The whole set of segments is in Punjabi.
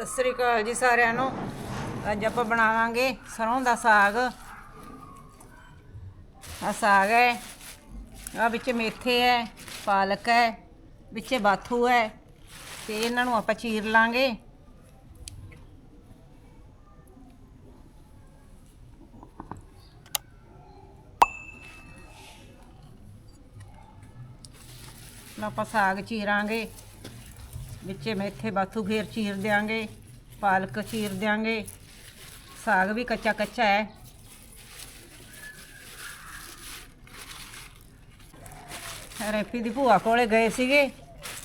ਸਤਿ ਸ੍ਰੀ ਅਕਾਲ ਜੀ ਸਾਰਿਆਂ ਨੂੰ। ਅੱਜ ਆਪਾਂ ਬਣਾਵਾਂਗੇ ਸਰੋਂ ਦਾ ਸਾਗ। ਆ ਸਾਗ ਹੈ। ਆ ਵਿੱਚ ਮੇਥੇ ਹੈ, ਪਾਲਕ ਹੈ, ਵਿੱਚ ਬਾਥੂ ਹੈ ਤੇ ਇਹਨਾਂ ਨੂੰ ਆਪਾਂ ਚੀਰ ਲਾਂਗੇ। ਆਪਾਂ ਸਾਗ ਚੀਰਾਂਗੇ। ਵਿੱਚੇ ਮੇਥੇ ਬਾਥੂ ਫੇਰ ਚੀਰ ਦਿਆਂਗੇ, ਪਾਲਕ ਚੀਰ ਦਿਆਂਗੇ, ਸਾਗ ਵੀ ਕੱਚਾ ਕੱਚਾ ਹੈ। ਰੈਪੀ ਦੀ ਭੂਆ ਕੋਲੇ ਗਏ ਸੀਗੇ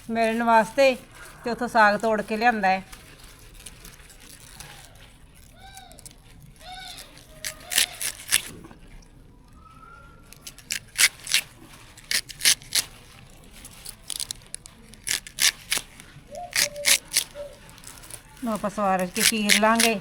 ਮਿਲਣ ਵਾਸਤੇ ਤੇ ਉੱਥੋਂ ਸਾਗ ਤੋੜ ਕੇ ਲਿਆਂਦਾ ਹੈ। ਆਪਾਂ ਸਵਾਰ ਕੇ ਚੀਰ ਲਾਂਗੇ।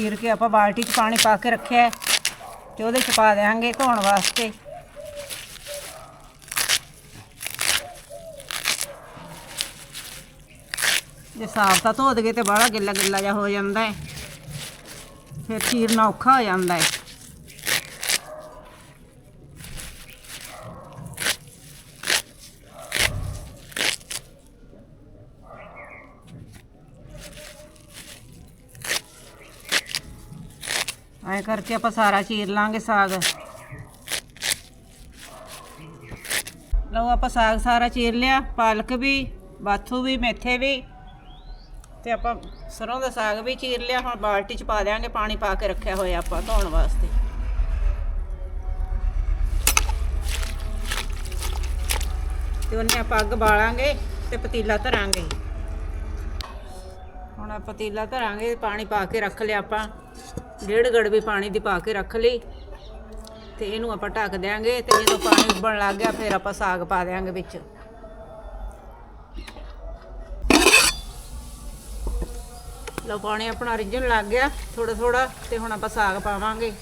ਚੀਰ ਕੇ ਆਪਾਂ ਬਾਲਟੀ 'ਚ ਪਾਣੀ ਪਾ ਕੇ ਰੱਖਿਆ ਹੈ ਤੇ ਉਹਦੇ 'ਚ ਪਾ ਦੇਵਾਂਗੇ ਧੋਣ ਵਾਸਤੇ। ਜੇ ਸਾਫ਼ ਤਾਂ ਧੋ ਦਗੇ ਤੇ ਬਾਹਲਾ ਗਿੱਲਾ ਗਿੱਲਾ ਜਿਹਾ ਹੋ ਜਾਂਦਾ ਹੈ। ਫਿਰ ਚੀਰਨਾ ਔਖਾ ਹੋ ਜਾਂਦਾ ਹੈ। ਐਂ ਕਰਕੇ ਆਪਾਂ ਸਾਰਾ ਚੀਰ ਲਾਂਗੇ ਸਾਗ। ਲਓ ਆਪਾਂ ਸਾਗ ਸਾਰਾ ਚੀਰ ਲਿਆ, ਪਾਲਕ ਵੀ, ਬਾਥੂ ਵੀ, ਮੇਥੇ ਵੀ। ਤੇ ਆਪਾਂ ਸਰੋਂ ਦਾ ਸਾਗ ਵੀ ਚੀਰ ਲਿਆ, ਹੁਣ ਬਾਲਟੀ ਚ ਪਾ ਦਿਆਂਗੇ, ਪਾਣੀ ਪਾ ਕੇ ਰੱਖਿਆ ਹੋਇਆ ਆਪਾਂ ਧੋਣ ਵਾਸਤੇ। ਤੇ ਉਹਨੇ ਆਪਾਂ ਅੱਗ ਬਾਲਾਂਗੇ ਤੇ ਪਤੀਲਾ ਧਰਾਂਗੇ। ਹੁਣ ਆਪਾਂ ਪਤੀਲਾ ਧਰਾਂਗੇ, ਪਾਣੀ ਪਾ ਕੇ ਰੱਖ ਲਿਆ ਆਪਾਂ। ਡੇਢ ਗੜਵੀ ਪਾਣੀ ਦੀ ਪਾ ਕੇ ਰੱਖ ਲਈ ਤੇ ਇਹਨੂੰ ਆਪਾਂ ਢੱਕ ਦਿਆਂਗੇ ਤੇ ਜਦੋਂ ਪਾਣੀ ਉੱਬਲਣ ਲੱਗ ਗਿਆ, ਫਿਰ ਆਪਾਂ ਸਾਗ ਪਾ ਦਿਆਂਗੇ ਵਿੱਚ। ਲਓ, ਪਾਣੀ ਆਪਣਾ ਰਿੱਝਣ ਲੱਗ ਗਿਆ ਥੋੜਾ ਥੋੜਾ ਤੇ ਹੁਣ ਆਪਾਂ ਸਾਗ ਪਾਵਾਂਗੇ।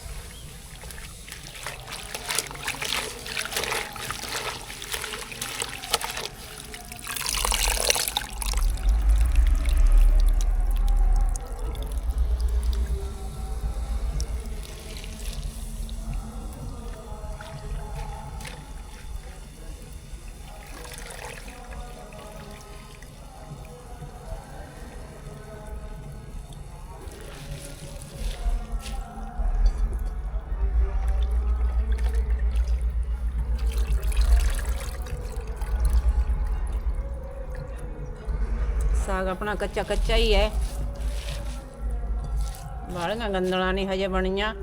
ਸਾਗ ਆਪਣਾ ਕੱਚਾ ਕੱਚਾ ਹੀ ਹੈ। ਵਾਲੀਆਂ ਗੰਦਲਾਂ ਨਹੀਂ ਹਜੇ ਬਣੀਆਂ।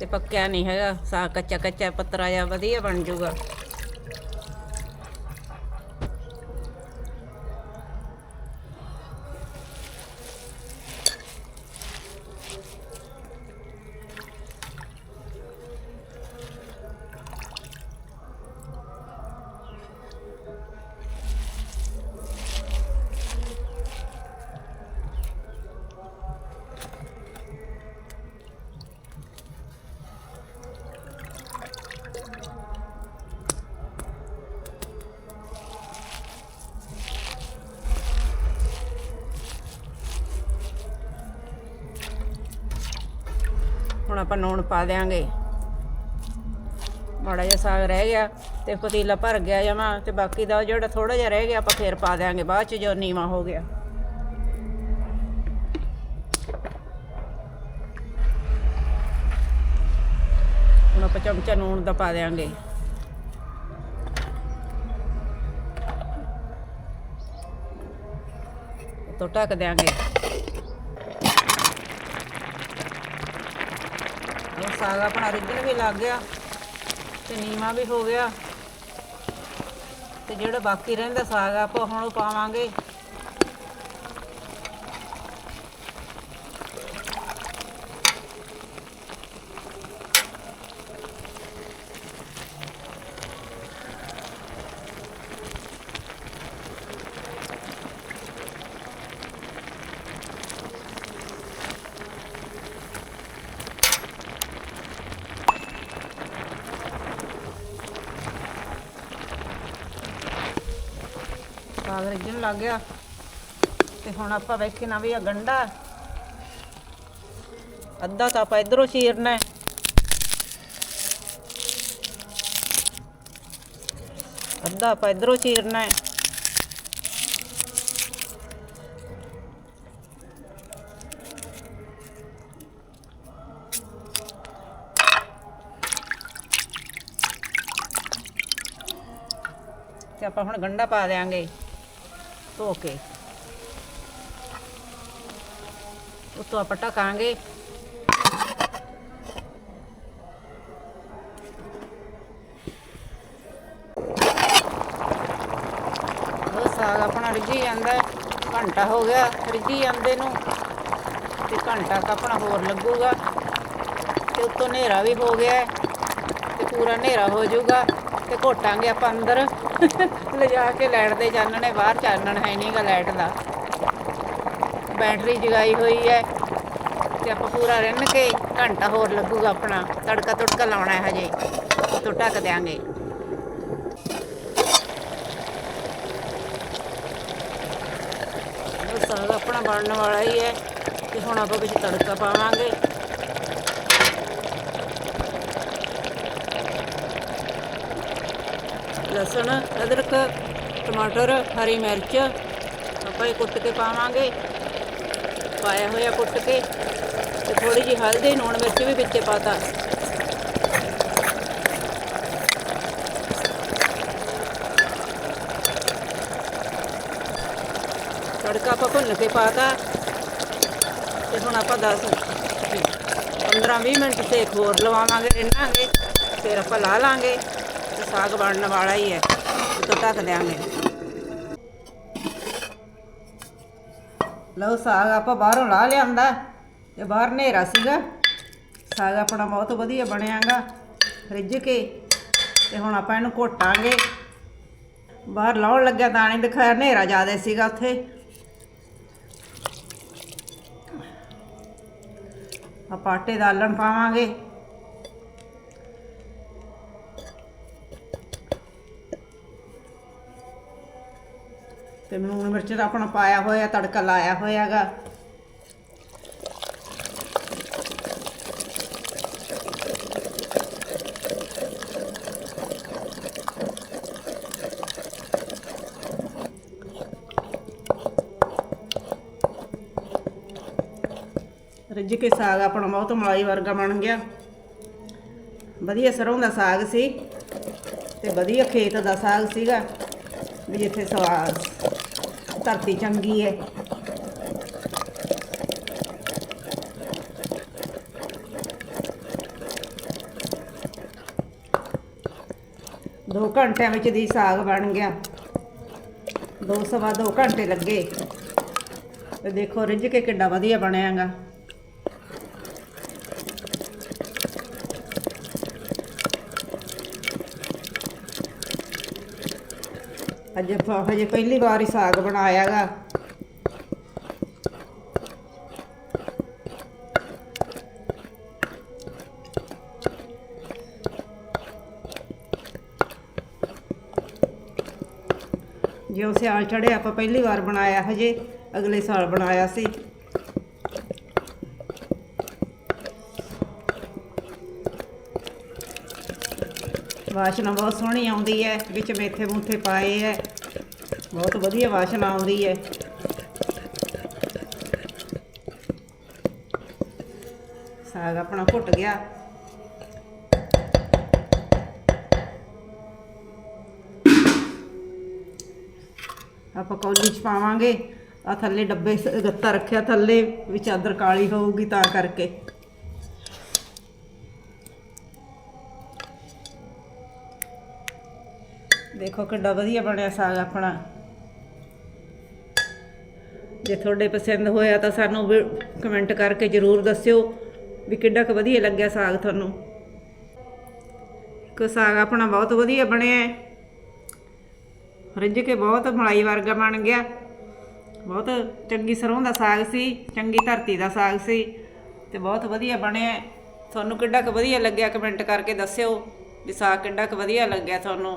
ਤੇ ਪੱਕਿਆ ਨਹੀਂ ਹੈਗਾ। ਸਾਗ ਕੱਚਾ ਕੱਚਾ, ਪੱਤਰਾ ਜਿਹਾ ਵਧੀਆ ਬਣ ਜਾਊਗਾ। ਹੁਣ ਆਪਾਂ ਨੂਣ ਪਾ ਦੇਾਂਗੇ ਮਾੜਾ ਜਿਹਾ ਸਾਗ ਰਹਿ ਗਿਆ ਤੇ ਪਤੀਲਾ ਭਰ ਗਿਆ ਜਮਾ ਤੇ ਬਾਕੀ ਦਾ ਜਿਹੜਾ ਥੋੜਾ ਜਿਹਾ ਰਹਿ ਗਿਆ ਆਪਾਂ ਫੇਰ ਪਾ ਦੇਾਂਗੇ ਬਾਅਦ ਚ ਜੋ ਨੀਵਾ ਹੋ ਗਿਆ। ਹੁਣ ਆਪਾਂ ਚਮਚਾ ਨੂਣ ਦਾ ਪਾ ਦੇਾਂਗੇ ਤੋਂ ਢੱਕ ਦੇਾਂਗੇ ਉਹ ਸਾਗ ਆਪਣਾ ਰਿੱਝਣ ਵੀ ਲੱਗ ਗਿਆ ਤੇ ਨੀਮਾ ਵੀ ਹੋ ਗਿਆ। ਤੇ ਜਿਹੜਾ ਬਾਕੀ ਰਹਿੰਦਾ ਸਾਗ, ਆਪਾਂ ਹੁਣ ਉਹ ਪਾਵਾਂਗੇ। ਸਾਗ ਰਿੱਝਣ ਲੱਗ ਗਿਆ। ਤੇ ਹੁਣ ਆਪਾਂ ਵੇਖਣਾ ਵੀ ਆ ਗੰਡਾ ਅੱਧਾ ਤਾਂ ਆਪਾਂ ਇਧਰੋਂ ਚੀਰਨਾ ਹੈ। ਅੱਧਾ ਆਪਾਂ ਇਧਰੋਂ ਚੀਰਨਾ ਹੈ। ਤੇ ਆਪਾਂ ਹੁਣ ਗੰਡਾ ਪਾ ਦੇਾਂਗੇ ਧੋ ਕੇ। ਉਤੋਂ ਆਪਾਂ ਟਕਾਂਗੇ ਉਹ ਸਾਗ ਆਪਣਾ ਰਿੱਝੀ ਜਾਂਦਾ ਘੰਟਾ ਹੋ ਗਿਆ ਰਿੱਝੀ ਜਾਂਦੇ ਨੂੰ ਤੇ ਘੰਟਾ ਕੁ ਆਪਣਾ ਹੋਰ ਲੱਗੂਗਾ ਤੇ ਉੱਤੋਂ ਹਨੇਰਾ ਵੀ ਹੋ ਗਿਆ ਹੈ ਤੇ ਪੂਰਾ ਹਨੇਰਾ ਹੋ ਜਾਊਗਾ ਤੇ ਘੋਟਾਂਗੇ ਆਪਾਂ ਅੰਦਰ। ਲਿਜਾ ਕੇ ਲਾਈਟ ਦੇ ਚਾਨਣੇ ਬਾਹਰ ਚਾਨਣ ਹੈ ਨਹੀਂਗਾ ਲਾਈਟ ਦਾ। ਬੈਟਰੀ ਜਗਾਈ ਹੋਈ ਹੈ ਤੇ ਆਪਾਂ ਪੂਰਾ ਰਿੰਨ ਕੇ ਘੰਟਾ ਹੋਰ ਲੱਗੂਗਾ ਆਪਣਾ। ਤੜਕਾ ਤੁੜਕਾ ਲਾਉਣਾ ਹੈ ਹਜੇ ਤੋਂ ਢੱਕ ਦਿਆਂਗੇ। ਸਾਗ ਆਪਣਾ ਬਣਨ ਵਾਲਾ ਹੀ ਹੈ ਤੇ ਹੁਣ ਆਪਾਂ ਵਿੱਚ ਤੜਕਾ ਪਾਵਾਂਗੇ। ਲਸਣ, ਅਦਰਕ, ਟਮਾਟਰ, ਹਰੀ ਮਿਰਚ ਆਪਾਂ ਇਹ ਕੁੱਟ ਕੇ ਪਾਵਾਂਗੇ। ਪਾਇਆ ਹੋਇਆ ਕੁੱਟ ਕੇ ਤੇ ਥੋੜੀ ਜਿਹੀ ਹਲਦੀ ਨੂਣ ਮਿਰਚ ਵੀ ਵਿੱਚੇ ਪਾਤਾ ਤੜਕਾ ਆਪਾਂ ਭੁੰਨ ਕੇ ਪਾਤਾ ਤੇ ਹੁਣ ਆਪਾਂ 10 15 20 ਮਿੰਟ ਸੇਕ ਹੋਰ ਲਵਾਵਾਂਗੇ, ਰਿੰਨਾਂਗੇ, ਫਿਰ ਆਪਾਂ ਲਾ ਲਾਂਗੇ। ਤੇ ਸਾਗ ਬਣਨ ਵਾਲਾ ਹੀ ਹੈ। ਤੇ ਢੱਕ ਦਿਆਂਗੇ। ਲਓ, ਸਾਗ ਆਪਾਂ ਬਾਹਰੋਂ ਲਾ ਲਿਆਂਦਾ। ਤੇ ਬਾਹਰ ਹਨੇਰਾ ਸੀਗਾ। ਸਾਗ ਆਪਣਾ ਬਹੁਤ ਵਧੀਆ ਬਣਿਆਗਾ ਰਿੱਝ ਕੇ। ਤੇ ਹੁਣ ਆਪਾਂ ਇਹਨੂੰ ਘੋਟਾਂਗੇ। ਬਾਹਰ ਲਾਉਣ ਲੱਗਿਆ ਤਾਂ ਨਹੀਂ ਦਿਖਾਇਆ, ਹਨੇਰਾ ਜ਼ਿਆਦਾ ਸੀਗਾ ਉੱਥੇ। ਆਪਾਂ ਆਟੇ ਦਾ ਆਲਣ ਪਾਵਾਂਗੇ। ਤੇ ਲੂਣ ਮਿਰਚ ਦਾ ਆਪਣਾ ਪਾਇਆ ਹੋਇਆ, ਤੜਕਾ ਲਾਇਆ ਹੋਇਆਗਾ। ਰੱਜ ਕੇ ਸਾਗ ਆਪਣਾ ਬਹੁਤ ਮਲਾਈ ਵਰਗਾ ਬਣ ਗਿਆ। ਵਧੀਆ ਸਰੋਂ ਦਾ ਸਾਗ ਸੀ ਤੇ ਵਧੀਆ ਖੇਤ ਦਾ ਸਾਗ ਸੀਗਾ, ਵੀ ਜਿੱਥੇ ਸਵਾਦ ਧਰਤੀ ਚੰਗੀ ਹੈ ਦੋ ਘੰਟਿਆਂ ਵਿੱਚ ਦੀ ਸਾਗ ਬਣ ਗਿਆ। ਦੋ ਸਵਾ ਦੋ ਘੰਟੇ ਲੱਗੇ। ਤੇ ਦੇਖੋ ਰਿੱਝ ਕੇ ਕਿੱਡਾ ਵਧੀਆ ਬਣਿਆਗਾ। ਅੱਜ ਆਪਾਂ ਹਜੇ ਪਹਿਲੀ ਵਾਰ ਹੀ ਸਾਗ ਬਣਾਇਆਗਾ। ਜਿਉਂ ਸਿਆਲ ਚੜਿਆ ਆਪਾਂ ਪਹਿਲੀ ਵਾਰ ਬਣਾਇਆ ਹਜੇ, ਅਗਲੇ ਸਾਲ ਬਣਾਇਆ ਸੀ। ਵਾਸ਼ਨਾ ਬਹੁਤ ਸੋਹਣੀ ਆਉਂਦੀ ਹੈ, ਵਿੱਚ ਮੇਥੇ ਮੂਥੇ ਪਾਏ ਹੈ। ਬਹੁਤ ਵਧੀਆ ਵਾਸ਼ਨਾ ਆਉਂਦੀ ਹੈ। ਸਾਗ ਆਪਣਾ ਘੁੱਟ ਗਿਆ। ਆਪਾਂ ਕੌਲੀ ਚ ਪਾਵਾਂਗੇ। ਆ ਥੱਲੇ ਡੱਬੇ ਗੱਤਾ ਰੱਖਿਆ ਥੱਲੇ, ਵਿੱਚ ਅਦਰ ਕਾਲੀ ਹੋਊਗੀ ਤਾਂ ਕਰਕੇ। ਦੇਖੋ ਕਿੱਡਾ ਵਧੀਆ ਬਣਿਆ ਸਾਗ ਆਪਣਾ। ਜੇ ਤੁਹਾਡੇ ਪਸੰਦ ਹੋਇਆ ਤਾਂ ਸਾਨੂੰ ਵੀ ਕਮੈਂਟ ਕਰਕੇ ਜਰੂਰ ਦੱਸਿਓ ਵੀ ਕਿੱਡਾ ਕੁ ਵਧੀਆ ਲੱਗਿਆ ਸਾਗ ਤੁਹਾਨੂੰ। ਕੋ ਸਾਗ ਆਪਣਾ ਬਹੁਤ ਵਧੀਆ ਬਣਿਆ ਹੈ। ਰਿੱਝ ਕੇ ਬਹੁਤ ਮਲਾਈ ਵਰਗਾ ਬਣ ਗਿਆ। ਬਹੁਤ ਚੰਗੀ ਸਰੋਂ ਦਾ ਸਾਗ ਸੀ, ਚੰਗੀ ਧਰਤੀ ਦਾ ਸਾਗ ਸੀ ਤੇ ਬਹੁਤ ਵਧੀਆ ਬਣਿਆ ਤੁਹਾਨੂੰ ਕਿੱਡਾ ਕੁ ਵਧੀਆ ਲੱਗਿਆ ਕਮੈਂਟ ਕਰਕੇ ਦੱਸਿਓ ਵੀ ਸਾਗ ਕਿੱਡਾ ਕੁ ਵਧੀਆ ਲੱਗਿਆ ਤੁਹਾਨੂੰ।